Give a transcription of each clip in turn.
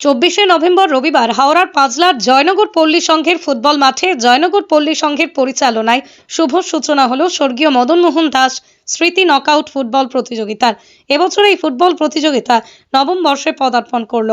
চব্বিশে নভেম্বর রবিবার হাওড়ার পাঁচলার জয়নগর পল্লী সংঘের ফুটবল মাঠে জয়নগর পল্লী সংঘের পরিচালনায় শুভ সূচনা হলো স্বর্গীয় মদনমোহন দাস স্মৃতি নকআউট ফুটবল প্রতিযোগিতার। এবছর এই ফুটবল প্রতিযোগিতা নবম বর্ষে পদার্পণ করল।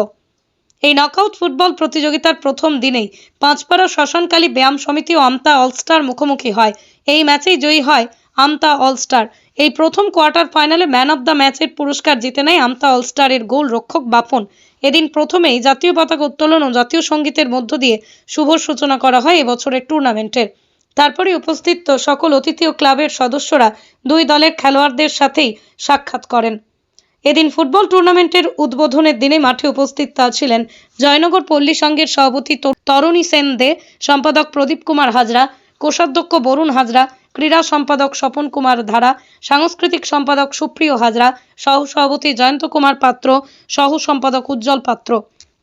এই নকআউট ফুটবল প্রতিযোগিতার প্রথম দিনেই পাঁচপাড়া শ্মশানকালী ব্যায়াম সমিতি ও আমতা অলস্টার মুখোমুখি হয়। এই ম্যাচেই জয়ী হয় আমতা অলস্টার। এই প্রথম কোয়ার্টার ফাইনালে ম্যান অব দ্য ম্যাচের পুরস্কার জিতে নেয় আমতা অলস্টারের গোল রক্ষক বাপন এদিন প্রথমেই জাতীয় পতাকা উত্তোলন ও জাতীয় সঙ্গীতের মধ্য দিয়ে শুভ সূচনা করা হয় এবছরের টুর্নামেন্টের। তারপরে উপস্থিত সকল অতিথি ও ক্লাবের সদস্যরা দুই দলের খেলোয়াড়দের সাথেই সাক্ষাৎ করেন। এদিন ফুটবল টুর্নামেন্টের উদ্বোধনের দিনে মাঠে উপস্থিত ছিলেন জয়নগর পল্লী সংঘের সভাপতি তর- তরণী সেন দে সম্পাদক প্রদীপ কুমার হাজরা কোষাধ্যক্ষ বরুণ হাজরা, ক্রীড়া সম্পাদক স্বপন কুমার ধারা, সাংস্কৃতিক সম্পাদক সুপ্রিয় হাজরা, সহ সভাপতি জয়ন্ত কুমার পাত্র, সহ সম্পাদক উজ্জ্বল পাত্র।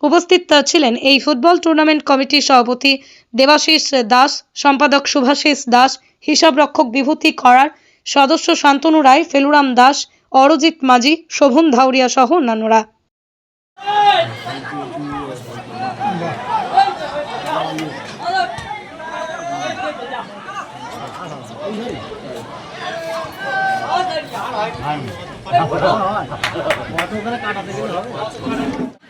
উপস্থিত ছিলেন এই ফুটবল টুর্নামেন্ট কমিটির সভাপতি দেবাশিস দাস, সম্পাদক শুভাশিস দাস, হিসাবরক্ষক বিভূতি করার সদস্য শান্তনু রায়, ফেলুরাম দাস, অরজিৎ মাঝি, শোভন ধাউরিয়া সহ অন্যান্যরা। টুর্নামেন্ট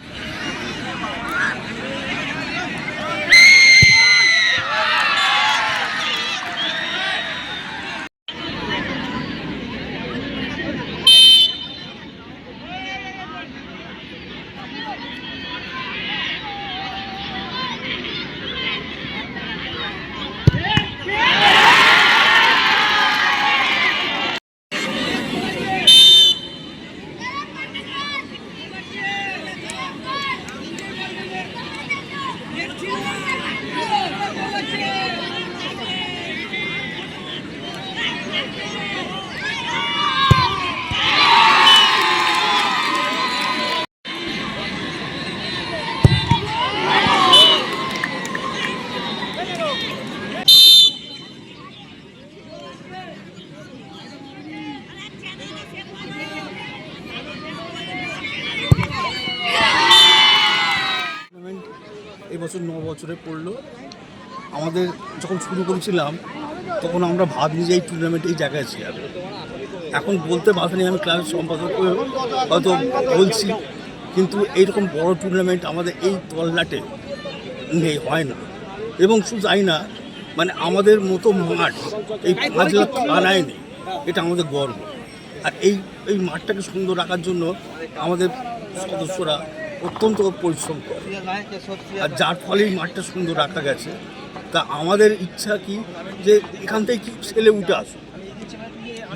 এবছর ন বছরে পড়ল। আমাদের যখন শুরু করেছিলাম, তখন আমরা ভাবিনি যে এই টুর্নামেন্ট এই জায়গায় ছিল এখন বলতে ভাবিনি আমি ক্লাবের সম্পাদক হয়েও হয়তো বলছি, কিন্তু এইরকম বড় টুর্নামেন্ট আমাদের এই তল্লাটে নেই, হয় না। এবং শুধু তাই না মানে আমাদের মতো মাঠ, এই পাঁচ লাখ থানায় নেই, এটা আমাদের গর্ব। আর এই এই মাঠটাকে সুন্দর রাখার জন্য আমাদের সদস্যরা অত্যন্ত পরিশ্রম করে। আর যার ফলে এই মাঠটা সুন্দর রাখা গেছে। তা আমাদের ইচ্ছা কি যে এখান থেকে ছেলে উঠে আসুক।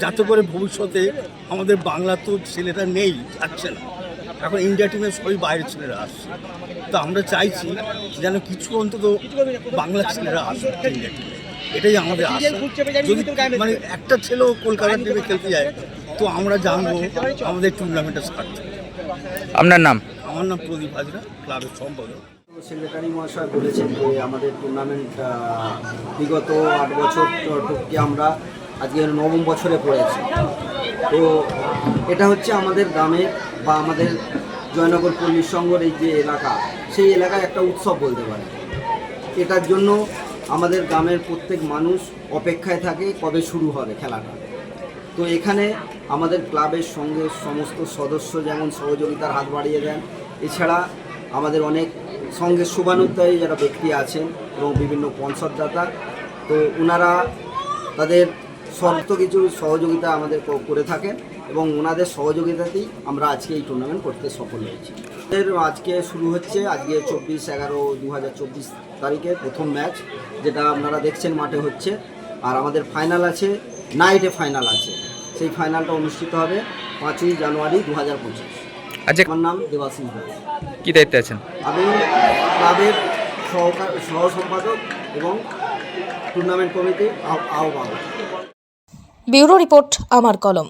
যাতে করে ভবিষ্যতে আমাদের বাংলা তো ছেলেটা নেই যাচ্ছে না। এখন ইন্ডিয়া টিমের সবই বাইরের ছেলেরা আসছে। তা আমরা চাইছি যেন কিছু অন্তত বাংলা ছেলেরা আসুক ইন্ডিয়া টিমে। এটাই আমাদের আশা। যদি মানে একটা ছেলেও কলকাতার টিমে খেলতে যায়, তো আমরা জানব আমাদের টুর্নামেন্টের সার্থক। আপনার নাম? আমার নাম প্রদীপ হাজরা ক্লাবের সম্পাদক সেক্রেটারি মহাশয় বলেছেন যে আমাদের টুর্নামেন্ট বিগত আট বছর টুককে আমরা আজকে নবম বছরে পড়েছি। তো এটা হচ্ছে আমাদের গ্রামের বা আমাদের জয়নগর পল্লী সংঘর এই যে এলাকা, সেই এলাকায় একটা উৎসব বলতে পারে এটার জন্য আমাদের গ্রামের প্রত্যেক মানুষ অপেক্ষায় থাকে কবে শুরু হবে খেলাটা। তো এখানে আমাদের ক্লাবের সঙ্গে সমস্ত সদস্য যেমন সহযোগিতার হাত বাড়িয়ে দেন এছাড়া আমাদের অনেক সঙ্গে শুভানুদ্দায়ী যারা ব্যক্তি আছেন এবং বিভিন্ন পঞ্চদাতা তো ওনারা তাদের সমস্ত কিছু সহযোগিতা আমাদের করে থাকেন এবং ওনাদের সহযোগিতাতেই আমরা আজকে এই টুর্নামেন্ট করতে সফল হয়েছি। আমাদের আজকে শুরু হচ্ছে, আজকে চব্বিশ এগারো দু তারিখে প্রথম ম্যাচ যেটা আপনারা দেখছেন মাঠে হচ্ছে। আর আমাদের ফাইনাল আছে নাইটে ফাইনাল আছে। সেই ফাইনালটা অনুষ্ঠিত হবে পাঁচই জানুয়ারি দু হাজার পঁচিশ। আচ্ছা আমার নাম দেবাশিস দাস কি দায়িত্বে আছেন? আমি ক্লাবের সহকার সহ সম্পাদক এবং টুর্নামেন্ট কমিটির আহ্বায়ক। ব্যুরো রিপোর্ট আমার কলম।